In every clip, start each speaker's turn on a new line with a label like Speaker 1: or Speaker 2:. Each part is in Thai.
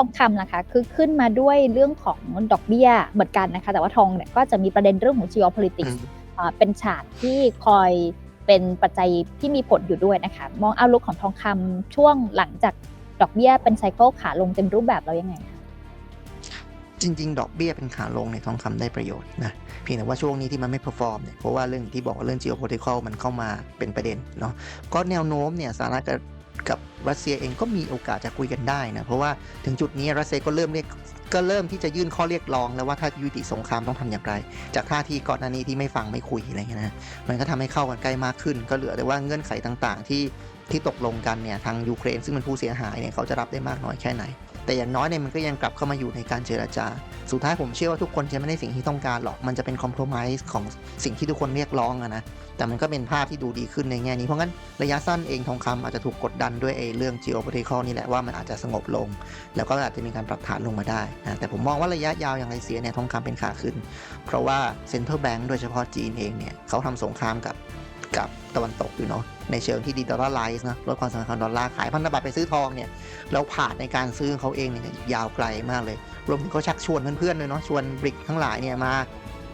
Speaker 1: องคำล่ะคะคือขึ้นมาด้วยเรื่องของดอกเบี้ยเหมือนกันนะคะ แต่ว่าทองเนี่ยก็จะมีประเด็นเรื่องของ geopolitics
Speaker 2: อืม
Speaker 1: อ่าเป็นฉากที่คอยเป็นปัจจัยที่มีผลอยู่ด้วยนะคะ มองเอาลุกของทองคำช่วงหลังจากดอกเบี้ยเป็นไซเคิลขาลงเต็มรูปแบบแล้วยังไงคะ
Speaker 2: จริง ๆ ดอกเบี้ยเป็นขาลงในยทองคำได้ประโยชน์นะเพียงแต่ว่าช่วงนี้ที่มันไม่ perform เนี่ยเพราะว่าเรื่องที่บอกว่าเรื่อง geopolitical มันเข้ามาเป็นประเด็นเนาะก็แนวโน้มเนี่ยสหรัฐกับ กับรัสเซียเองก็มีโอกาสจะคุยกันได้นะเพราะว่าถึงจุดนี้รัสเซียก็เริ่มเรียกก็เริ่มที่จะยื่นข้อเรียกร้องแล้วว่าถ้ายุติสงครามต้องทำอย่างไร จากท่าทีก่อนหน้านี้ที่ไม่ฟังไม่คุยอะไรเงี้ยนะมันก็ทำให้เข้ากันใกล้มากขึ้น ก็เหลือแต่ว่าเงื่อนไขต่างๆ ที่ที่ตกลงกันเนี่ยทางยูเครนซึ่งเป็นผู้เสียหายเนี่ยเขาจะรับได้มากน้อยแค่ไหน แต่อย่างน้อยเนี่ยมันก็ยังกลับเข้ามาอยู่ในการเจรจา สุดท้ายผมเชื่อว่าทุกคนจะไม่ได้สิ่งที่ต้องการหรอก มันจะเป็นคอม p r o m i s e ของสิ่งที่ทุกคนเรียกร้องอะนะ แต่มันก็เป็นภาพที่ดูดีขึ้นในแง่นี้ เพราะงั้นระยะสั้นเองทองคำอาจจะถูกกดดันด้วยไอ้เรื่อง geopolitical นี่แหละว่ามันอาจจะสงบลง แล้วก็อาจจะมีการปรับฐานลงมาได้นะแต่ผมมองว่าระยะยาวอย่างไรเสียเนี่ยทองคำเป็นขาขึ้น เพราะว่า central bank โดยเฉพาะจีนเองเนี่ยเขาทำสงครามกับกับตะวันตกอยู่เนาะ ในเชิงที่ดีดอลลาร์ไลซ์นะลดความสำคัญดอลลาร์ขายพันธบัตรไปซื้อทองเนี่ยแล้วผ่านในการซื้อของเขาเองเนี่ยยาวไกลมากเลย รวมถึงเขาชักชวนเพื่อนๆเลยเนาะชวนบริกทั้งหลายเนี่ยมา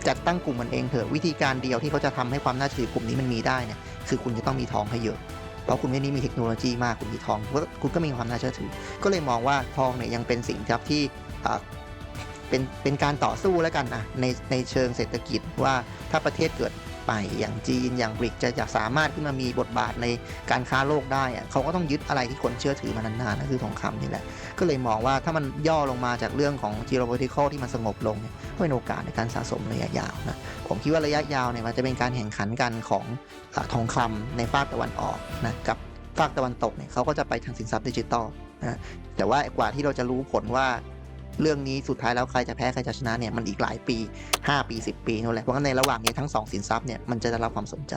Speaker 2: จัดตั้งกลุ่มมันเองเถอะวิธีการเดียวที่เขาจะทำให้ความน่าเชื่อถือกลุ่มนี้มันมีได้เนี่ยคือคุณจะต้องมีทองให้เยอะเพราะคุณไม่ได้มีเทคโนโลยีมากคุณมีทองคุณก็มีความน่าเชื่อถือ ก็เลยมองว่าทองเนี่ยยังเป็นสิ่งครับที่เป็นเป็นการต่อสู้แล้วกันนะในในเชิงเศรษฐกิจว่าถ้าประเทศเกิด ไป อย่างจีนอย่างบริกจะจะสามารถขึ้นมามีบทบาทในการค้าโลกได้เขาก็ต้องยึดอะไรที่คนเชื่อถือมานานๆนั่นคือทองคำนี่แหละ ก็เลยมองว่าถ้ามันย่อลงมาจากเรื่องของ geopolitical ที่มันสงบลงเนี่ยก็เป็นโอกาสในการสะสมระยะยาวนะผมคิดว่าระยะยาวเนี่ยมันจะเป็นการแข่งขันกันของอทองคำในฝากตะวันออกนะกับฝากตะวันตกเนี่ยเขาก็จะไปทางสินทรัพย์ดิจิตอลนะแต่ว่ากว่าที่เราจะรู้ผลว่า เรื่องนี้สุดท้ายแล้วใครจะแพ้ใครจะชนะเนี่ยมันอีกหลายปี 5 ปี 10 ปีนู่นแหละเพราะงั้นในระหว่างนี้ทั้งสองสินทรัพย์เนี่ยมันจะได้รับความสนใจ